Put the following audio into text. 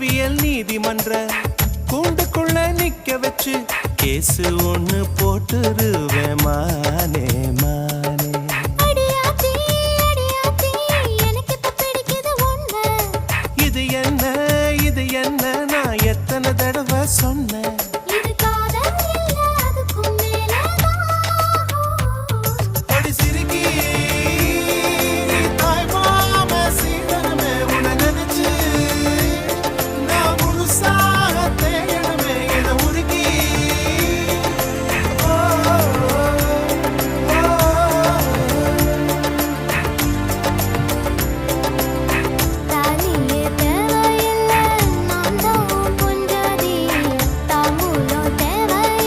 அறிவியல் நீதிமன்ற கூண்டுக்குள்ள நிக்க வச்சு கேசு ஒண்ணு போட்டுருவேன். மானே மானே. இது என்ன இது என்ன? நான் எத்தனை தடவை சொன்னேன்?